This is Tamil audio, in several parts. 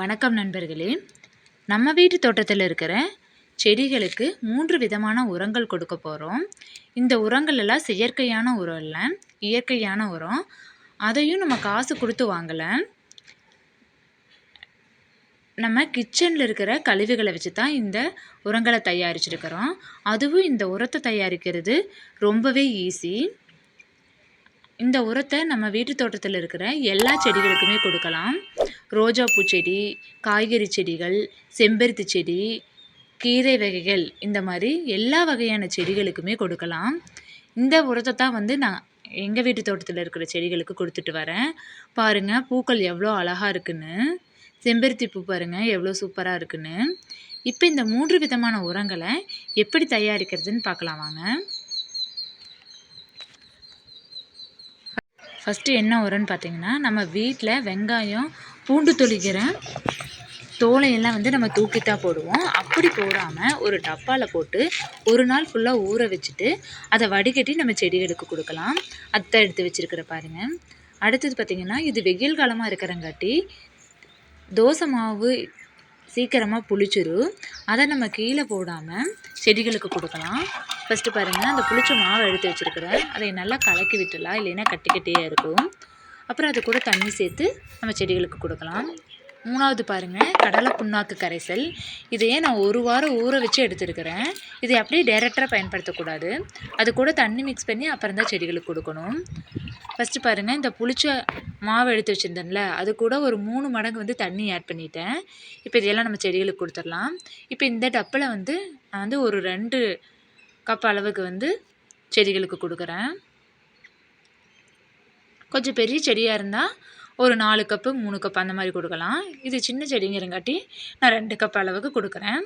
வணக்கம் நண்பர்களே. நம்ம வீட்டு தோட்டத்தில் இருக்கிற செடிகளுக்கு மூன்று விதமான உரங்கள் கொடுக்க போகிறோம் இந்த உரங்கள் எல்லாம் செயற்கையான உரம் இல்லை இயற்கையான உரம். அதையும் நம்ம காசு கொடுத்து வாங்கலை நம்ம கிச்சனில் இருக்கிற கழிவுகளை வச்சு தான் இந்த உரங்களை தயாரிச்சிருக்கிறோம். அதுவும் இந்த உரத்தை தயாரிக்கிறது ரொம்பவே ஈஸி இந்த உரத்தை நம்ம வீட்டு தோட்டத்தில் இருக்கிற எல்லா செடிகளுக்குமே கொடுக்கலாம். ரோஜா பூச்செடி காய்கறி செடிகள் செம்பருத்தி செடி கீரை வகைகள் இந்த மாதிரி எல்லா வகையான செடிகளுக்குமே கொடுக்கலாம். இந்த உரத்தை தான் வந்து நான் எங்கள் வீட்டு தோட்டத்தில் இருக்கிற செடிகளுக்கு கொடுத்துட்டு வரேன். பாருங்கள் பூக்கள் எவ்வளோ அழகாக இருக்குன்னு. செம்பருத்தி பூ பாருங்கள் எவ்வளோ சூப்பராக இருக்குன்னு. இப்போ இந்த மூன்று விதமான உரங்களை எப்படி தயாரிக்கிறதுன்னு பார்க்கலாம் வாங்க. ஃபஸ்ட்டு என்ன உரம்னு பார்த்தீங்கன்னா நம்ம வீட்டில் வெங்காயம் பூண்டு தொளிக்கிற தோலையெல்லாம் வந்து நம்ம தூக்கித்தான் போடுவோம். அப்படி போடாமல் ஒரு டப்பாவில் போட்டு ஒரு நாள் ஃபுல்லாக ஊற வச்சுட்டு அதை வடிகட்டி நம்ம செடிகளுக்கு கொடுக்கலாம். அத்தை எடுத்து வச்சுருக்கிற பாருங்கள் அடுத்தது பார்த்திங்கன்னா இது வெயில் காலமாக இருக்கிறங்காட்டி தோசை மாவு சீக்கிரமாக புளிச்சிரும். அதை நம்ம கீழே போடாமல் செடிகளுக்கு கொடுக்கலாம். ஃபஸ்ட்டு பாருங்கள் அந்த புளிச்ச மாவை எடுத்து வச்சுருக்கிறேன். அதை நல்லா கலக்கி விட்டுலாம் இல்லைன்னா கட்டி இருக்கும். அப்புறம் அது கூட தண்ணி சேர்த்து நம்ம செடிகளுக்கு கொடுக்கலாம். மூணாவது பாருங்கள் கடலை புண்ணாக்கு கரைசல். இதையே நான் ஒரு வாரம் ஊற வச்சு எடுத்துருக்கிறேன். இதை அப்படியே டேரெக்டாக பயன்படுத்தக்கூடாது. அது கூட தண்ணி மிக்ஸ் பண்ணி அப்புறம் தான் செடிகளுக்கு கொடுக்கணும். ஃபஸ்ட்டு பாருங்கள் இந்த புளிச்ச மாவு எடுத்து வச்சுருந்தேன்ல அது கூட ஒரு மூணு மடங்கு வந்து தண்ணி ஆட் பண்ணிட்டேன். இப்போ இதையெல்லாம் நம்ம செடிகளுக்கு கொடுத்துடலாம். இப்போ இந்த டப்பில் வந்து நான் வந்து ஒரு ரெண்டு கப் அளவுக்கு வந்து செடிகளுக்கு கொடுக்குறேன். கொஞ்சம் பெரிய செடியாக இருந்தால் ஒரு நாலு கப்பு மூணு கப் அந்த மாதிரி கொடுக்கலாம். இது சின்ன செடிங்கிறங்காட்டி நான் ரெண்டு கப் அளவுக்கு கொடுக்குறேன்.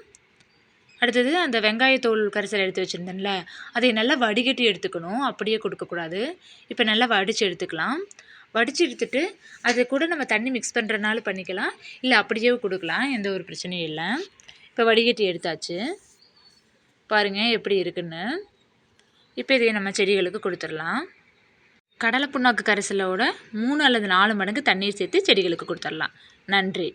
அடுத்தது அந்த வெங்காயத்தோல் கரைசல் எடுத்து வச்சுருந்தேன்ல அதை நல்லா வடிகட்டி எடுத்துக்கணும். அப்படியே கொடுக்கக்கூடாது. இப்போ நல்லா வடித்து எடுத்துக்கலாம். வடித்து எடுத்துட்டு அது கூட நம்ம தண்ணி மிக்ஸ் பண்ணுறனாலும் பண்ணிக்கலாம். இல்லை அப்படியே கொடுக்கலாம். எந்த ஒரு பிரச்சனையும் இல்லை. இப்போ வடிகட்டி எடுத்தாச்சு. பாருங்கள் எப்படி இருக்குன்னு. இப்போ இதை நம்ம செடிகளுக்கு கொடுத்துடலாம். கடலை புண்ணாக்கு கரைசலோட மூணு அல்லது நாலு மடங்கு தண்ணீர் சேர்த்து செடிகளுக்கு கொடுத்துடலாம். நன்றி.